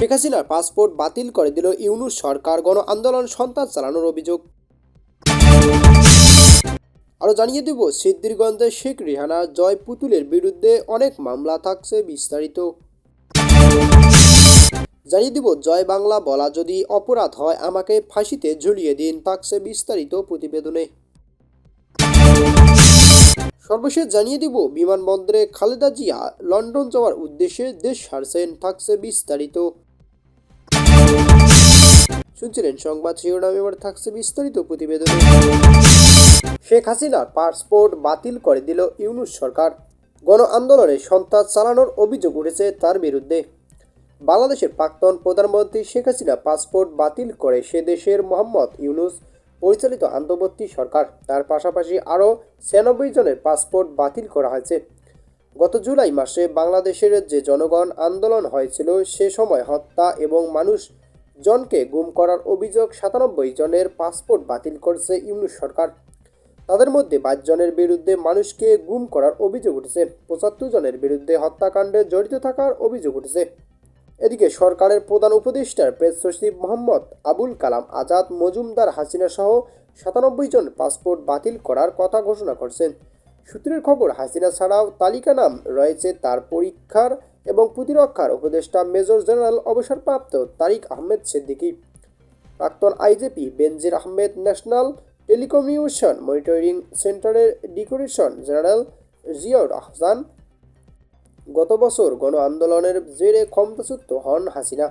শেখ হাসিনার পাসপোর্ট বাতিল করে দিল ইউনুস সরকার। গণ আন্দোলন সন্ত্রাস চালানোর অভিযোগ। আরও জানিয়ে দেব সিদ্দিরগঞ্জে শেখ রিহানা জয় পুতুলের বিরুদ্ধে অনেক মামলা থাকছে বিস্তারিত। জানিয়ে দিব, জয় বাংলা বলা যদি অপরাধ হয়, আমাকে ফাঁসিতে ঝুলিয়ে দিন থাকছে বিস্তারিত প্রতিবেদনে। সর্বশেষ জানিয়ে দিব, বিমানবন্দরে খালেদা জিয়া লন্ডন যাওয়ার উদ্দেশ্যে দেশ ছাড়ছেন থাকছে বিস্তারিত। শুনছিলেন সংবাদ শিরোনাম, এবার থাকছে বিস্তারিত প্রতিবেদনে। শেখ হাসিনার পাসপোর্ট বাতিল করে দিল ইউনুস সরকার। গণ আন্দোলনে সন্ত্রাস চালানোর অভিযোগ উঠেছে তার বিরুদ্ধে। বাংলাদেশের প্রাক্তন প্রধানমন্ত্রী শেখ হাসিনা পাসপোর্ট বাতিল করে সে দেশের মোহাম্মদ ইউনুস, পরিচালিত আন্তর্বর্তী সরকার। তার পাশাপাশি আরও ছিয়ানব্বই জনের পাসপোর্ট বাতিল করা হয়েছে। গত জুলাই মাসে বাংলাদেশের যে জনগণ আন্দোলন হয়েছিল, সে সময় হত্যা এবং মানুষ জনকে গুম করার অভিযোগ সাতানব্বই জনের পাসপোর্ট বাতিল করছে ইউনুস সরকার। তাদের মধ্যে বাইশ জনের বিরুদ্ধে মানুষকে গুম করার অভিযোগ উঠেছে। পঁচাত্তর জনের বিরুদ্ধে হত্যাকাণ্ডে জড়িত থাকার অভিযোগ উঠেছে। এদিকে সরকারের প্রধান উপদেষ্টার প্রেস সচিব মোহাম্মদ আবুল কালাম আজাদ, মজুমদার হাসিনা সহ সাতানব্বই জন পাসপোর্ট বাতিল করার কথা ঘোষণা করছেন। সূত্রের খবর, হাসিনা ছাড়াও তালিকা নাম রয়েছে তার পরীক্ষার এবং প্রতিরক্ষার উপদেষ্টা মেজর জেনারেল অবসরপ্রাপ্ত তারিক আহমেদ সিদ্দিকী। প্রাক্তন IGP Benazir Ahmed National Telecommunication Monitoring সেন্টারের ডিকোরেশন জেনারেল জিয়াউর আহসান। গত বছর গণ আন্দোলনের জেরে ক্ষমতাচ্যুত হন হাসিনা।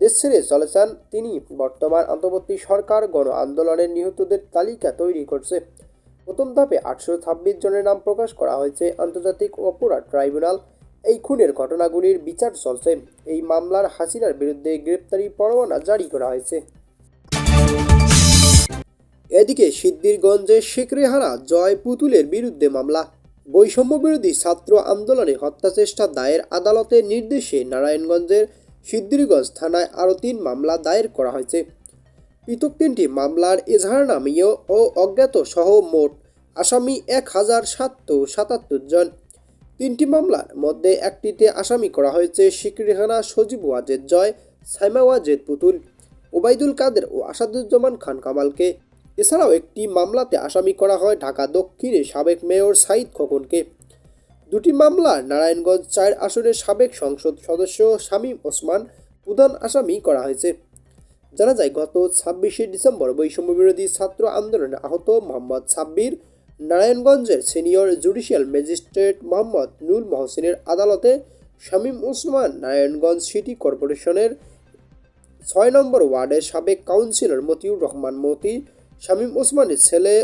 দেশ ছেড়ে চলেছেন তিনি। বর্তমান অন্তর্বর্তী সরকার গণ আন্দোলনের নিহতদের তালিকা তৈরি করছে। প্রথম ধাপে আটশো ছাব্বিশ জনের নাম প্রকাশ করা হয়েছে। আন্তর্জাতিক অপরাধ ট্রাইব্যুনাল এই খুনের ঘটনাগুলির বিচার চলছে। এই মামলার হাসিনার বিরুদ্ধে গ্রেপ্তারি পরোয়ানা জারি করা হয়েছে। এদিকে সিদ্দিরগঞ্জে শেখ রেহানা জয় পুতুলের বিরুদ্ধে মামলা। বৈষম্য বিরোধী ছাত্র আন্দোলনে হত্যা চেষ্টা দায়ের আদালতের নির্দেশে নারায়ণগঞ্জের সিদ্দিরগঞ্জ থানায় আরও তিন মামলা দায়ের করা হয়েছে। পৃথক তিনটি মামলার এজাহারনামীয় ও অজ্ঞাত সহ মোট আসামি এক হাজার সাতশো সাতাত্তর জন। তিনটি মামলার মধ্যে একটিতে আসামি করা হয়েছে শেখ রেহানা, সজীব ওয়াজেদ জয়, সাইমা ওয়াজেদ পুতুল, ওবায়দুল কাদের ও আসাদুজ্জামান খান কামালকে। এছাড়াও একটি মামলাতে আসামি করা হয় ঢাকা দক্ষিণে সাবেক মেয়র সাঈদ খোকনকে। দুটি মামলার নারায়ণগঞ্জ চার আসনের সাবেক সংসদ সদস্য শামীম ওসমান প্রধান আসামি করা হয়েছে। জানা যায়, গত ছাব্বিশে ডিসেম্বর বৈষম্য বিরোধী ছাত্র আন্দোলনে আহত মোহাম্মদ সাব্বির নারায়ণগঞ্জের সিনিয়র জুডিশিয়াল ম্যাজিস্ট্রেট মোহাম্মদ নুল মহসিনের আদালতে শামীম ওসমান নারায়ণগঞ্জ সিটি কর্পোরেশনের ছয় নম্বর ওয়ার্ডের সাবেক কাউন্সিলর মতিউর রহমান মতি, শামীম ওসমানের ছেলে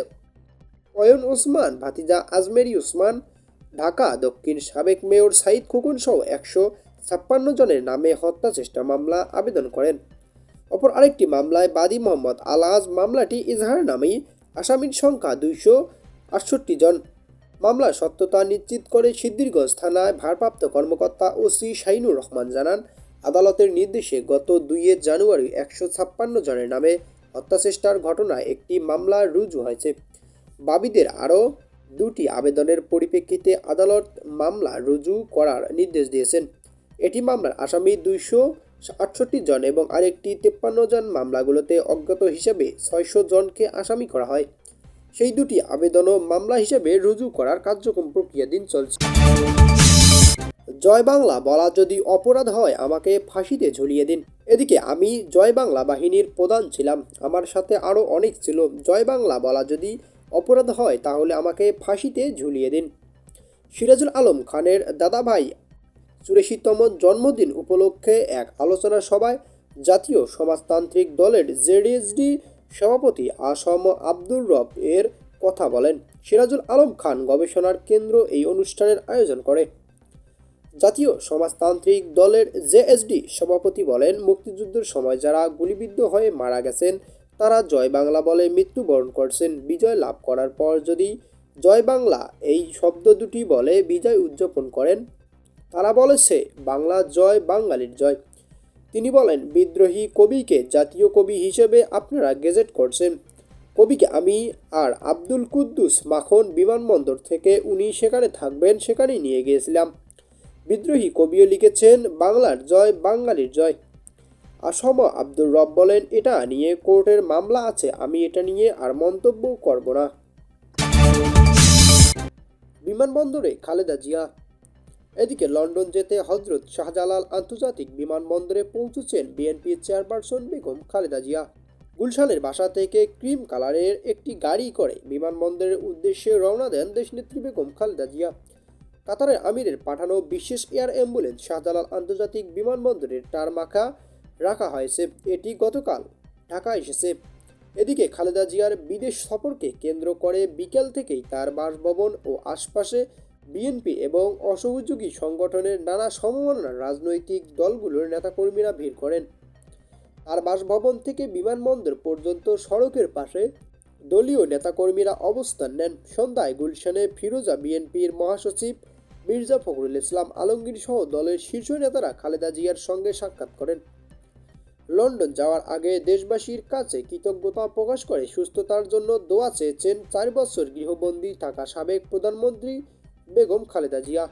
অয়ন ওসমান, ভাতিজা আজমেরি ওসমান, ঢাকা দক্ষিণ সাবেক মেয়র সাইদ খোকন সহ একশো ছাপ্পান্ন জনের নামে হত্যা চেষ্টা মামলা আবেদন করেন। অপর আরেকটি মামলায় বাদী মোহাম্মদ আলাজ মামলাটি ইজহার নামেই আসামির সংখ্যা দুইশো আটষট্টি জন। মামলার সত্যতা নিশ্চিত করে সিদ্দিরগঞ্জ থানায় ভারপ্রাপ্ত কর্মকর্তা ও ওসি শাহিনুর রহমান জানান, আদালতের নির্দেশে গত দুইয়ে জানুয়ারি একশো ছাপ্পান্ন জনের নামে হত্যাচেষ্টার ঘটনায় একটি মামলা রুজু হয়েছে। বাবিদের আরও দুটি আবেদনের পরিপ্রেক্ষিতে আদালত মামলা রুজু করার নির্দেশ দিয়েছেন। এটি মামলার আসামি দুইশো আটষট্টি জন এবং আরেকটি তেপ্পান্ন জন মামলাগুলোতে অজ্ঞাত হিসেবে ছয়শো জনকে আসামি করা হয়। সেই দুটি আবেদনও মামলা হিসেবে রুজু করার কার্যক্রম প্রক্রিয়াধীন চলছে। জয় বাংলা বলা যদি অপরাধ হয়, আমাকে ফাঁসিতে ঝুলিয়ে দিন। এদিকে আমি জয় বাংলা বাহিনীর প্রধান ছিলাম। আমার সাথে আরও অনেক ছিল। জয় বাংলা বলা যদি অপরাধ হয়, তাহলে আমাকে ফাঁসিতে ঝুলিয়ে দিন। সিরাজুল আলম খানের দাদাভাই চুরাশিতম জন্মদিন উপলক্ষে এক আলোচনা সভায় জাতীয় সমাজতান্ত্রিক দলের জেডিএসডি সভাপতি আসম আব্দুর রব এর কথা বলেন। সিরাজুল আলম খান গবেষণার কেন্দ্র এই অনুষ্ঠানের আয়োজন করে। জাতীয় সমাজতান্ত্রিক দলের জেএসডি সভাপতি বলেন, মুক্তিযুদ্ধের সময় যারা গুলিবিদ্ধ হয়ে মারা গেছেন, তারা জয় বাংলা বলে মৃত্যুবরণ করছেন। বিজয় লাভ করার পর যদি জয় বাংলা এই শব্দ দুটি বলে বিজয় উদযাপন করেন, তারা বলেছে, বাংলা জয় বাঙালির জয়। তিনি বলেন, বিদ্রোহী কবিকে জাতীয় কবি হিসেবে আপনারা গেজেট করছেন। কবিকে আমি আর আব্দুল কুদ্দুস মাখন বিমানবন্দর থেকে উনি সেখানে থাকবেন, সেখানেই নিয়ে গিয়েছিলাম। বিদ্রোহী কবিও লিখেছেন, বাংলার জয় বাঙালির জয়। আসম আব্দুর রব বলেন, এটা নিয়ে কোর্টের মামলা আছে, আমি এটা নিয়ে আর মন্তব্য করব না। বিমানবন্দরে খালেদা জিয়া এদিকে লন্ডন যেতে হজরত শাহজালাল আন্তর্জাতিক বিমানবন্দরে পৌঁছেছেন বিএনপি চেয়ারপারসন বেগম খালেদা জিয়া। গুলশানের বাসা থেকে ক্রিম কালারের একটি গাড়ি করে বিমানবন্দরের উদ্দেশ্যে রওনা দেন দেশনেত্রী বেগম খালেদা জিয়া। কাতারের আমিরের পাঠানো বিশেষ এয়ার অ্যাম্বুলেন্স শাহজালাল আন্তর্জাতিক বিমানবন্দরের টারমাখা রাখা হয়েছে। এটি গতকাল ঢাকা এসেছে। এদিকে খালেদা জিয়ার বিদেশ সফরকে কেন্দ্র করে বিকেল থেকেই তার বাসভবন ও আশপাশে বিএনপি এবং অসহযোগী সংগঠনের নানা সমমনার রাজনৈতিক দলগুলোর নেতাকর্মীরা ভিড় করেন। তার বাসভবন থেকে বিমানবন্দর পর্যন্ত সড়কের পাশে দলীয় নেতাকর্মীরা অবস্থান নেন। সন্ধ্যায় গুলশানে ফিরোজা বিএনপির মহাসচিব মির্জা ফখরুল ইসলাম আলমগীর সহ দলের শীর্ষ নেতারা খালেদা জিয়ার সঙ্গে সাক্ষাৎ করেন। লন্ডন যাওয়ার আগে দেশবাসীর কাছে কৃতজ্ঞতা প্রকাশ করে সুস্থতার জন্য দোয়া চেয়েছেন চার বছর গৃহবন্দী থাকা সাবেক প্রধানমন্ত্রী বেগম খালেদা জিয়া